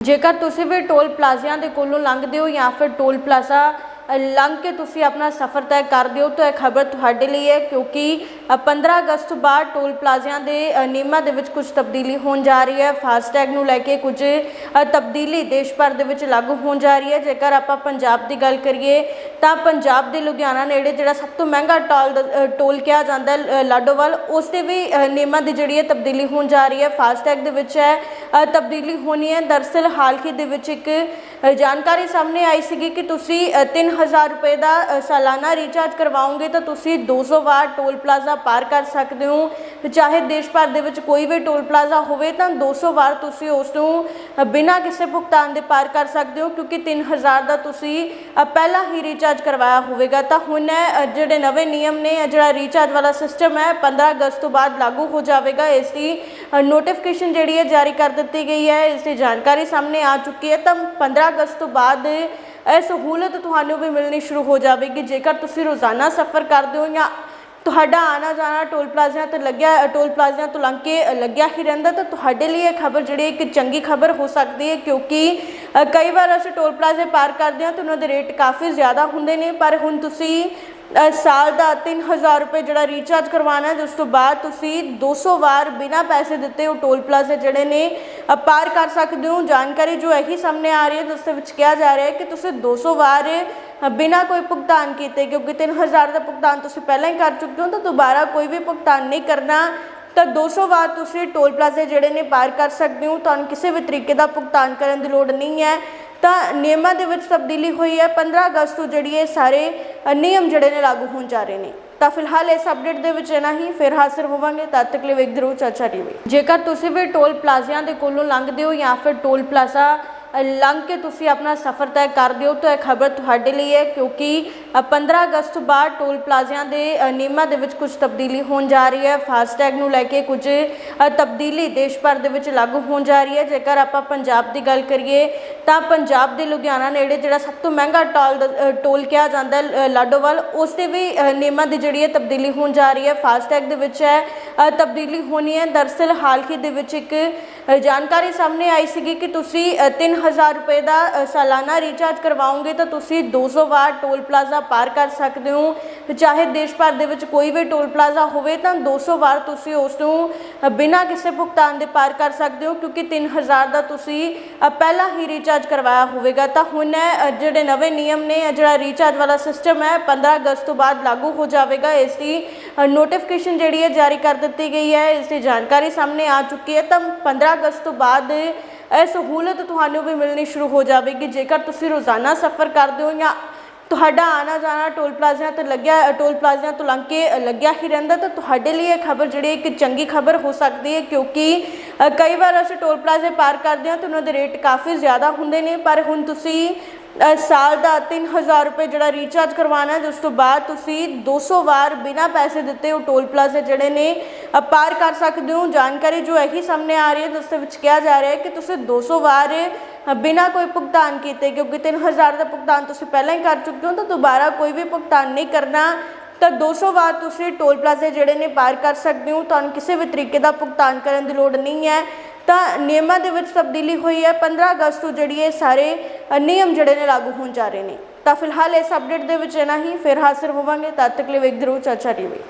ਜੇਕਰ ਤੁਸੀਂ ਵੀ ਟੋਲ ਪਲਾਜ਼ਿਆਂ ਦੇ ਕੋਲੋਂ ਲੰਘਦੇ ਹੋ ਜਾਂ ਫਿਰ ਟੋਲ ਪਲਾਜ਼ਾ ਲੰਘ ਕੇ ਤੁਸੀਂ ਆਪਣਾ ਸਫ਼ਰ ਤੈਅ ਕਰਦੇ ਹੋ ਤਾਂ ਇਹ ਖਬਰ ਤੁਹਾਡੇ ਲਈ ਹੈ ਕਿਉਂਕਿ ਅ, 15 ਅਗਸਤ ਤੋਂ ਬਾਅਦ ਟੋਲ ਪਲਾਜ਼ਿਆਂ ਦੇ ਨਿਯਮਾਂ ਦੇ ਵਿੱਚ ਕੁਝ ਤਬਦੀਲੀ ਹੋਣ ਜਾ ਰਹੀ ਹੈ। ਫਾਸਟੈਗ ਨੂੰ ਲੈ ਕੇ ਕੁਝ ਤਬਦੀਲੀ ਦੇਸ਼ ਭਰ ਦੇ ਵਿੱਚ ਲਾਗੂ ਹੋਣ ਜਾ ਰਹੀ ਹੈ। ਜੇਕਰ ਆਪਾਂ ਪੰਜਾਬ ਦੀ ਗੱਲ ਕਰੀਏ ਤਾਂ ਪੰਜਾਬ ਦੇ ਲੁਧਿਆਣਾ ਨੇੜੇ ਜਿਹੜਾ ਸਭ ਤੋਂ ਮਹਿੰਗਾ ਟੋਲ ਦ- ਟੋਲ ਕਿਹਾ ਜਾਂਦਾ ਹੈ, ਲਾਡੋਵਾਲ ਉਸ ਦੇ ਵੀ ਨਿਯਮਾਂ ਦੀ ਜਿਹੜੀ ਹੈ ਤਬਦੀਲੀ ਹੋਣ ਜਾ ਰਹੀ ਹੈ। ਫਾਸਟੈਗ ਦੇ ਵਿੱਚ ਹੈ ਤਬਦੀਲੀ ਹੋਣੀ ਹੈ। ਦਰਸਲ ਹਾਲ ਹੀ ਦੇ ਵਿੱਚ ਇੱਕ ਜਾਣਕਾਰੀ ਸਾਹਮਣੇ ਆਈ ਸੀਗੀ ਕਿ ਤੁਸੀਂ ਅ, 3000 ਰੁਪਏ ਦਾ ਸਾਲਾਨਾ ਰੀਚਾਰਜ ਕਰਵਾਓਗੇ ਤਾਂ ਤੁਸੀਂ 200 ਵਾਰ ਟੋਲ ਪਲਾਜ਼ਾ ਪਾਰ ਕਰ ਸਕਦੇ ਹੋ। ਚਾਹੇ ਦੇਸ਼ ਭਰ ਦੇ ਵਿੱਚ ਕੋਈ ਵੀ ਟੋਲ ਪਲਾਜ਼ਾ ਹੋਵੇ ਤਾਂ 200 ਵਾਰ ਤੁਸੀਂ ਉਸ ਨੂੰ ਬਿਨਾਂ ਕਿਸੇ ਭੁਗਤਾਨ ਦੇ ਪਾਰ ਕਰ ਸਕਦੇ ਹੋ ਕਿਉਂਕਿ 3000 ਦਾ ਤੁਸੀਂ ਪਹਿਲਾਂ ਹੀ ਰੀਚਾਰਜ ਕਰਵਾਇਆ ਹੋਵੇਗਾ। ਤਾਂ ਹੁਣ ਜਿਹੜੇ ਨਵੇਂ ਨਿਯਮ ਨੇ ਜਿਹੜਾ ਰੀਚਾਰਜ ਵਾਲਾ ਸਿਸਟਮ ਹੈ 15 ਅਗਸਤ ਤੋਂ ਬਾਅਦ ਲਾਗੂ ਹੋ ਜਾਵੇਗਾ। ਇਸ ਦੀ ਨੋਟੀਫਿਕੇਸ਼ਨ ਜਿਹੜੀ ਹੈ ਜਾਰੀ ਕਰ ਦਿੱਤੀ ਗਈ ਹੈ ਇਸ ਦੀ ਜਾਣਕਾਰੀ ਸਾਹਮਣੇ ਆ ਚੁੱਕੀ ਹੈ। ਤਾਂ 15 ਅਗਸਤ ਤੋਂ ਬਾਅਦ ਇਹ ਸਹੂਲਤ ਤੁਹਾਨੂੰ ਵੀ ਮਿਲਣੀ ਸ਼ੁਰੂ ਹੋ ਜਾਵੇਗੀ। ਜੇਕਰ ਤੁਸੀਂ ਰੋਜ਼ਾਨਾ ਸਫ਼ਰ ਕਰਦੇ ਹੋ ਜਾਂ ਤੁਹਾਡਾ ਆਣਾ ਜਾਣਾ ਟੋਲ ਪਲਾਜ਼ਿਆਂ ਤੇ ਲੱਗਿਆ, ਟੋਲ ਪਲਾਜ਼ਿਆਂ ਤੋਂ ਲੰਘ ਕੇ ਲੱਗਿਆ ਹੀ ਰਹਿੰਦਾ, ਤਾਂ ਤੁਹਾਡੇ ਲਈ ਇਹ ਖਬਰ ਜਿਹੜੀ ਇੱਕ ਚੰਗੀ ਖਬਰ ਹੋ ਸਕਦੀ ਹੈ, ਕਿਉਂਕਿ ਕਈ ਵਾਰ ਅਸੀਂ ਟੋਲ ਪਲਾਜ਼ੇ ਪਾਰ ਕਰਦੇ ਹਾਂ ਤਾਂ ਉਹਨਾਂ ਦੇ ਰੇਟ ਕਾਫੀ ਜ਼ਿਆਦਾ ਹੁੰਦੇ ਨੇ, ਪਰ ਹੁਣ ਤੁਸੀਂ ਸਾਲ ਦਾ 3000 ਰੁਪਏ ਜਿਹੜਾ ਰੀਚਾਰਜ ਕਰਵਾਉਣਾ ਹੈ, ਉਸ ਤੋਂ ਬਾਅਦ ਤੁਸੀਂ 200 ਵਾਰ ਬਿਨਾਂ ਪੈਸੇ ਦਿੱਤੇ ਉਹ ਟੋਲ ਪਲਾਜ਼ੇ ਜਿਹੜੇ ਨੇ ਪਾਰ ਕਰ ਸਕਦੇ ਹੋ। ਜਾਣਕਾਰੀ ਜੋ ਇਹੀ ਸਾਹਮਣੇ ਆ ਰਹੀ ਹੈ ਜਿਸ ਦੇ ਵਿੱਚ ਕਿਹਾ ਜਾ ਰਿਹਾ ਹੈ ਕਿ ਤੁਸੀਂ 200 ਵਾਰ ਅ, ਬਿਨਾਂ ਕੋਈ ਭੁਗਤਾਨ ਕੀਤੇ ਕਿਉਂਕਿ 3000 ਦਾ ਭੁਗਤਾਨ ਤੁਸੀਂ ਪਹਿਲਾਂ ਹੀ ਕਰ ਚੁੱਕੇ ਹੋ ਤਾਂ ਦੁਬਾਰਾ ਕੋਈ ਵੀ ਭੁਗਤਾਨ ਨਹੀਂ ਕਰਨਾ ਤਾਂ 200 ਵਾਰ ਤੁਸੀਂ ਟੋਲ ਪਲਾਜ਼ੇ ਜਿਹੜੇ ਨੇ ਪਾਰ ਕਰ ਸਕਦੇ ਹੋ। ਤੁਹਾਨੂੰ ਕਿਸੇ ਵੀ ਤਰੀਕੇ ਦਾ ਭੁਗਤਾਨ ਕਰਨ ਦੀ ਲੋੜ ਨਹੀਂ ਹੈ। ਤਾਂ ਨਿਯਮਾਂ ਦੇ ਵਿੱਚ ਤਬਦੀਲੀ ਹੋਈ ਹੈ। 15 ਅਗਸਤ ਤੋਂ ਜਿਹੜੀ ਇਹ ਸਾਰੇ ਨਿਯਮ ਜਿਹੜੇ ਨੇ ਲਾਗੂ ਹੋਣ ਜਾ ਰਹੇ ਨੇ। ਤਾਂ ਫਿਲਹਾਲ ਇਸ ਅਪਡੇਟ ਦੇ ਵਿੱਚ ਇਹਨਾਂ ਹੀ। ਫਿਰ ਹਾਜ਼ਰ ਹੋਵਾਂਗੇ। ਤਦ ਤੱਕ ਲਈ ਵੇਖਦੇ ਰਹੋ ਚਰਚਾ ਟੀਵੀ। ਜੇਕਰ ਤੁਸੀਂ ਵੀ ਟੋਲ ਪਲਾਜ਼ਿਆਂ ਦੇ ਕੋਲੋਂ ਲੰਘਦੇ ਹੋ ਜਾਂ ਫਿਰ ਟੋਲ ਪਲਾਜ਼ਾ ਲੰਘ ਕੇ ਤੁਸੀਂ ਆਪਣਾ ਸਫ਼ਰ ਤੈਅ ਕਰਦੇ ਹੋ ਤਾਂ ਇਹ ਖਬਰ ਤੁਹਾਡੇ ਲਈ ਹੈ ਕਿਉਂਕਿ ਅ, 15 ਅਗਸਤ ਤੋਂ ਬਾਅਦ ਟੋਲ ਪਲਾਜ਼ਿਆਂ ਦੇ ਨਿਯਮਾਂ ਦੇ ਵਿੱਚ ਕੁਝ ਤਬਦੀਲੀ ਹੋਣ ਜਾ ਰਹੀ ਹੈ। ਫਾਸਟੈਗ ਨੂੰ ਲੈ ਕੇ ਕੁਝ ਤਬਦੀਲੀ ਦੇਸ਼ ਭਰ ਦੇ ਵਿੱਚ ਲਾਗੂ ਹੋਣ ਜਾ ਰਹੀ ਹੈ। ਜੇਕਰ ਆਪਾਂ ਪੰਜਾਬ ਦੀ ਗੱਲ ਕਰੀਏ ਤਾਂ ਪੰਜਾਬ ਦੇ ਲੁਧਿਆਣਾ ਨੇੜੇ ਜਿਹੜਾ ਸਭ ਤੋਂ ਮਹਿੰਗਾ ਟੋਲ ਦ- ਟੋਲ ਕਿਹਾ ਜਾਂਦਾ ਲਾਡੋਵਾਲ, ਉਸ 'ਤੇ ਵੀ ਨਿਯਮਾਂ ਦੀ ਜਿਹੜੀ ਹੈ ਤਬਦੀਲੀ ਹੋਣ ਜਾ ਰਹੀ ਹੈ ਫਾਸਟੈਗ ਦੇ ਵਿੱਚ ਹੈ। ਤਬਦੀਲੀ ਹੋਣੀ ਹੈ। ਦਰਸਲ ਹਾਲ ਹੀ ਦੇ ਵਿੱਚ ਇੱਕ ਜਾਣਕਾਰੀ ਸਾਹਮਣੇ ਆਈ ਸੀਗੀ ਕਿ ਤੁਸੀਂ ਅ, 3000 ਰੁਪਏ ਦਾ ਸਾਲਾਨਾ ਰੀਚਾਰਜ ਕਰਵਾਓਗੇ ਤਾਂ ਤੁਸੀਂ 200 ਵਾਰ ਟੋਲ ਪਲਾਜ਼ਾ ਪਾਰ ਕਰ ਸਕਦੇ ਹੋ। ਚਾਹੇ ਦੇਸ਼ ਭਰ ਦੇ ਵਿੱਚ ਕੋਈ ਵੀ ਟੋਲ ਪਲਾਜ਼ਾ ਹੋਵੇ ਤਾਂ 200 ਵਾਰ ਤੁਸੀਂ ਉਸ ਨੂੰ ਬਿਨਾਂ ਕਿਸੇ ਭੁਗਤਾਨ ਦੇ ਪਾਰ ਕਰ ਸਕਦੇ ਹੋ ਕਿਉਂਕਿ 3000 ਦਾ ਤੁਸੀਂ ਪਹਿਲਾਂ ਹੀ ਰੀਚਾਰਜ ਕਰਵਾਇਆ ਹੋਵੇਗਾ। ਤਾਂ ਹੁਣ ਜਿਹੜੇ ਨਵੇਂ ਨਿਯਮ ਨੇ ਜਿਹੜਾ ਰੀਚਾਰਜ ਵਾਲਾ ਸਿਸਟਮ ਹੈ 15 ਅਗਸਤ ਤੋਂ ਬਾਅਦ ਲਾਗੂ ਹੋ ਜਾਵੇਗਾ। ਇਸ ਦੀ ਨੋਟੀਫਿਕੇਸ਼ਨ ਜਿਹੜੀ ਹੈ ਜਾਰੀ ਕਰ ਦਿੱਤੀ ਗਈ ਹੈ ਇਸ ਦੀ ਜਾਣਕਾਰੀ ਸਾਹਮਣੇ ਆ ਚੁੱਕੀ ਹੈ। ਤਾਂ 15 ਅਗਸਤ ਤੋਂ ਬਾਅਦ ਇਹ ਸਹੂਲਤ ਤੁਹਾਨੂੰ ਵੀ ਮਿਲਣੀ ਸ਼ੁਰੂ ਹੋ ਜਾਵੇਗੀ। ਜੇਕਰ ਤੁਸੀਂ ਰੋਜ਼ਾਨਾ ਸਫ਼ਰ ਕਰਦੇ ਹੋ ਜਾਂ ਤੁਹਾਡਾ ਆਣਾ ਜਾਣਾ ਟੋਲ ਪਲਾਜ਼ਿਆਂ ਤੇ ਲੱਗਿਆ, ਟੋਲ ਪਲਾਜ਼ਿਆਂ ਤੋਂ ਲੰਘ ਕੇ ਲੱਗਿਆ ਹੀ ਰਹਿੰਦਾ, ਤਾਂ ਤੁਹਾਡੇ ਲਈ ਇਹ ਖਬਰ ਜਿਹੜੀ ਇੱਕ ਚੰਗੀ ਖਬਰ ਹੋ ਸਕਦੀ ਹੈ, ਕਿਉਂਕਿ ਕਈ ਵਾਰ ਅਸੀਂ ਟੋਲ ਪਲਾਜ਼ੇ ਪਾਰ ਕਰਦੇ ਹਾਂ ਤਾਂ ਉਹਨਾਂ ਦੇ ਰੇਟ ਕਾਫੀ ਜ਼ਿਆਦਾ ਹੁੰਦੇ ਨੇ, ਪਰ ਹੁਣ ਤੁਸੀਂ ਸਾਲ ਦਾ 3000 ਰੁਪਏ ਜਿਹੜਾ ਰੀਚਾਰਜ ਕਰਵਾਉਣਾ ਹੈ ਜਿਸ ਤੋਂ ਬਾਅਦ ਤੁਸੀਂ 200 ਵਾਰ ਬਿਨਾਂ ਪੈਸੇ ਦਿੱਤੇ ਉਹ ਟੋਲ ਪਲਾਜ਼ੇ ਜਿਹੜੇ ਨੇ ਪਾਰ ਕਰ ਸਕਦੇ ਹੋ। ਜਾਣਕਾਰੀ ਜੋ ਇਹੀ ਸਾਹਮਣੇ ਆ ਰਹੀ ਹੈ ਜਿਸ ਦੇ ਵਿੱਚ ਕਿਹਾ ਜਾ ਰਿਹਾ ਹੈ ਕਿ ਤੁਸੀਂ 200 ਵਾਰ ਅ, ਬਿਨਾਂ ਕੋਈ ਭੁਗਤਾਨ ਕੀਤੇ ਕਿਉਂਕਿ 3000 ਦਾ ਭੁਗਤਾਨ ਤੁਸੀਂ ਪਹਿਲਾਂ ਹੀ ਕਰ ਚੁੱਕੇ ਹੋ ਤਾਂ ਦੁਬਾਰਾ ਕੋਈ ਵੀ ਭੁਗਤਾਨ ਨਹੀਂ ਕਰਨਾ ਤਾਂ 200 ਵਾਰ ਤੁਸੀਂ ਟੋਲ ਪਲਾਜ਼ੇ ਜਿਹੜੇ ਨੇ ਪਾਰ ਕਰ ਸਕਦੇ ਹੋ। ਤੁਹਾਨੂੰ ਕਿਸੇ ਵੀ ਤਰੀਕੇ ਦਾ ਭੁਗਤਾਨ ਕਰਨ ਦੀ ਲੋੜ ਨਹੀਂ ਹੈ। ਤਾਂ ਨਿਯਮਾਂ ਦੇ ਵਿੱਚ ਤਬਦੀਲੀ ਹੋਈ ਹੈ। 15 ਅਗਸਤ ਤੋਂ ਜਿਹੜੀ ਇਹ ਸਾਰੇ ਨਿਯਮ ਜਿਹੜੇ ਨੇ ਲਾਗੂ ਹੋਣ ਜਾ ਰਹੇ ਨੇ। ਤਾਂ ਫਿਲਹਾਲ ਇਸ ਅਪਡੇਟ ਦੇ ਵਿੱਚ ਇਹਨਾਂ ਹੀ। ਫਿਰ ਹਾਜ਼ਰ ਹੋਵਾਂਗੇ। ਤਦ ਤੱਕ ਲਈ ਵੇਖਦੇ ਰਹੋ। ਚਰਚਾ ਟੀਵੀ।